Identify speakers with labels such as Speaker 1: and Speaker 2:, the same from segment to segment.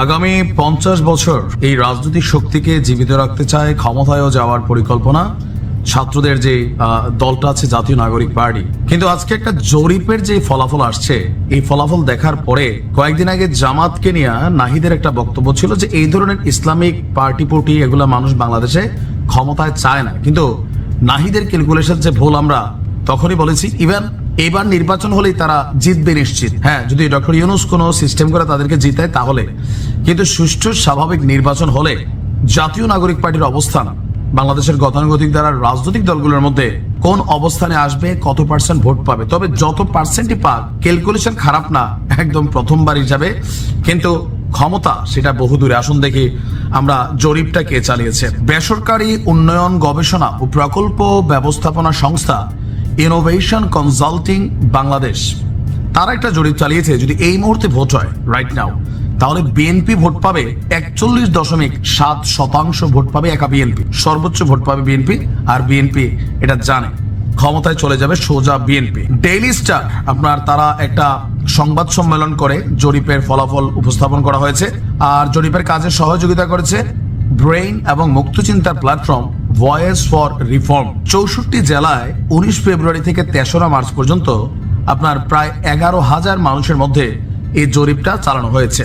Speaker 1: আগামী পঞ্চাশ বছর এই রাজনৈতিক শক্তিকে জীবিত রাখতে চায় ক্ষমতায়ও যাওয়ার পরিকল্পনা। ছাত্রদের যে দলটা আছে জাতীয় নাগরিক পার্টি। কিন্তু আজকে একটা জরিপের যে ফলাফল আসছে, এই ফলাফল দেখার পরে কয়েকদিন আগে জামাতকে নিয়ে নাহিদের একটা বক্তব্য ছিল যে, এই ধরনের ইসলামিক পার্টি পুটি এগুলা মানুষ বাংলাদেশে ক্ষমতায় চায় না। কিন্তু নাহিদের ক্যালকুলেশন যে ভুল আমরা তখনই বলেছি, ইভেন এবার নির্বাচন হলেই তারা জিতবে নিশ্চিত। হ্যাঁ যদি ডক্টর ইউনুস কোনো সিস্টেম করে তাদেরকে জিতায়, তাহলে। কিন্তু সুষ্ঠু, স্বাভাবিক নির্বাচন হলে জাতীয় নাগরিক পার্টির অবস্থান, বাংলাদেশের গতানুগতিক দ্বারা রাজনৈতিক দলগুলোর মধ্যে কোন অবস্থানে আসবে, কত পার্সেন্ট ভোট পাবে? তবে যত পার্সেন্টই পাক ক্যালকুলেশন খারাপ না, একদম প্রথমবার হিসাবে। কিন্তু ক্ষমতা, সেটা বহুদূরে আসুন দেখি আমরা জরিপটা কে চালিয়েছে। বেসরকারি উন্নয়ন গবেষণা ও প্রকল্প ব্যবস্থাপনা সংস্থা ইনোভেশন কনসাল্টিং বাংলাদেশ তারা একটা জরিপ চালিয়েছে, যদি এই মুহূর্তে ভোট হয় রাইট নাও তাহলে বিএনপি ভোট পাবে একচল্লিশ দশমিক সাত শতাংশ ভোট পাবে একা বিএনপি সর্বোচ্চ ভোট পাবে বিএনপি আর বিএনপি এটা জানে। ক্ষমতায় চলে যাবে সোজা বিএনপি ডেইলি স্টার আপনার তারা একটা সংবাদ সম্মেলন করে, জরিপের ফলাফল উপস্থাপন করা হয়েছে, আর জরিপের কাজে সহযোগিতা করেছে ব্রেইন এবং মুক্তচিন্তার প্ল্যাটফর্ম ভয়েস ফর রিফর্ম চৌষট্টি জেলায় উনিশ ফেব্রুয়ারি থেকে তেসরা মার্চ পর্যন্ত আপনার প্রায় এগারো হাজার মানুষের মধ্যে এই জরিপটা চালানো হয়েছে।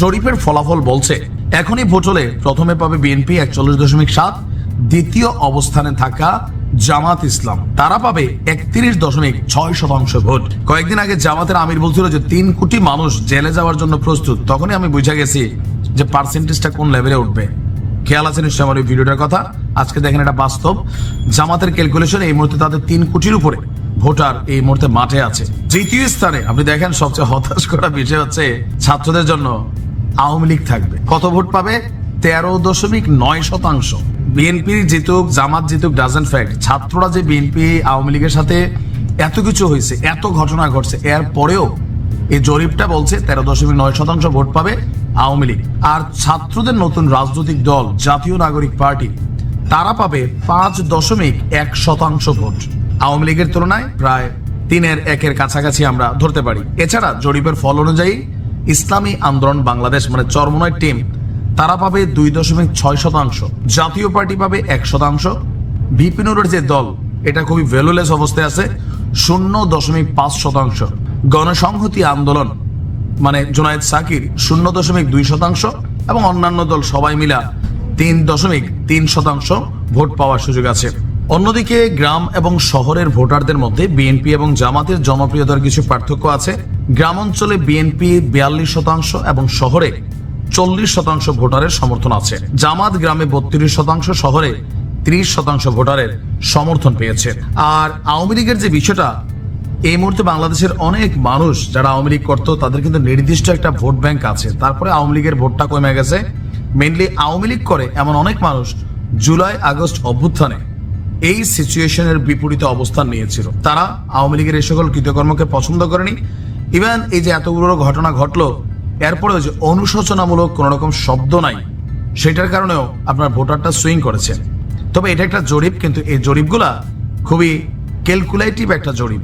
Speaker 1: জরিপের ফলাফল বলছে, এখনই ভোট হলে প্রথমে পাবে বিএনপি একচল্লিশ দশমিক সাত, দ্বিতীয় অবস্থানে থাকা জামাত ইসলাম। তারা পাবে একত্রিশ দশমিক ছয় শতাংশ ভোট। কয়েকদিন আগে জামাতের আমির বলছিল যে তিন কোটি মানুষ জেলে যাওয়ার জন্য প্রস্তুত। তখনই আমি বুঝে গেছি যে পার্সেন্টেজটা কোন লেভেলে উঠবে। খেয়াল আছে নিশ্চয় আমার এই ভিডিওটার কথা? আজকে দেখেন এটা বাস্তব। জামাতের ক্যালকুলেশন এই মুহূর্তে তাদের তিন কোটির উপরে ভোটার এই মুহূর্তে মাঠে আছে। তৃতীয় স্থানে আপনি দেখেন সবচেয়ে হতাশ করা বিষয় হচ্ছে ছাত্রদের জন্য আওয়ামী লীগ থাকবে। কত ভোট পাবে? তেরো দশমিক নয় শতাংশ। বিএনপি জিতুক, জামাত জিতুক ডাজেন্ট ফ্যাক্ট ছাত্ররা যে বিএনপি আওয়ামী লীগের সাথে এত কিছু হয়েছে, এত ঘটনা ঘটছে, এর পরেও এই জরিপটা বলছে তেরো দশমিক নয় শতাংশ ভোট পাবে। আওয়ামী লীগ। আর ছাত্রদের নতুন রাজনৈতিক দল, জাতীয় নাগরিক পার্টি, তারা পাবে পাঁচ দশমিক এক শতাংশ ভোট। আওয়ামী লীগের তুলনায় প্রায় তিনের একের কাছাকাছি আমরা ধরতে পারি। এছাড়া জরিপের ফল অনুযায়ী ইসলামী আন্দোলন বাংলাদেশ মানে চরমনয় টিম, তারা পাবে দুই দশমিক ছয় শতাংশ। জাতীয় পার্টি পাবে এক শতাংশ। বিপিনুরের যে দল, এটা খুবই ভ্যালুলেস অবস্থায় আছে, শূন্য দশমিক পাঁচ শতাংশ। গণসংহতি আন্দোলন মানে জোনায়েদ সাকির শূন্য দশমিক দুই শতাংশ এবং অন্যান্য দল সবাই মিলা তিন দশমিক তিন শতাংশ ভোট পাওয়ার সুযোগ আছে। অন্যদিকে গ্রাম এবং শহরের ভোটারদের মধ্যে বিএনপি এবং জামাতের জনপ্রিয়তার কিছু পার্থক্য আছে। গ্রাম অঞ্চলে বিএনপি বিয়াল্লিশ শতাংশ এবং শহরে চল্লিশ শতাংশ ভোটারের সমর্থন আছে। জামাত গ্রামে বত্রিশ শতাংশ, শহরে ত্রিশ শতাংশ ভোটারের সমর্থন পেয়েছে। আর আওয়ামী লীগের যে বিষয়টা এই মুহূর্তে বাংলাদেশের অনেক মানুষ যারা আওয়ামী লীগ করতো, তাদের কিন্তু নির্দিষ্ট একটা ভোট ব্যাংক আছে। তারপরে আওয়ামী লীগের ভোটটা কমে গেছে। মেনলি আওয়ামী লীগ করে এমন অনেক মানুষ জুলাই, আগস্ট অভ্যুত্থানে এই সিচুয়েশনের বিপরীতে অবস্থান নিয়েছিল। তারা আওয়ামী লীগের এই সকল কৃতকর্মকে পছন্দ করেনি। ইভেন এই যে এতগুলো ঘটনা ঘটলো এরপরেও যে অনুশোচনামূলক কোনো রকম শব্দ নাই, সেটার কারণেও আপনার ভোটারটা সুইং করেছে। তবে এটা একটা জরিপ, কিন্তু এই জরিপগুলা খুবই ক্যালকুলেটিভ একটা জরিপ।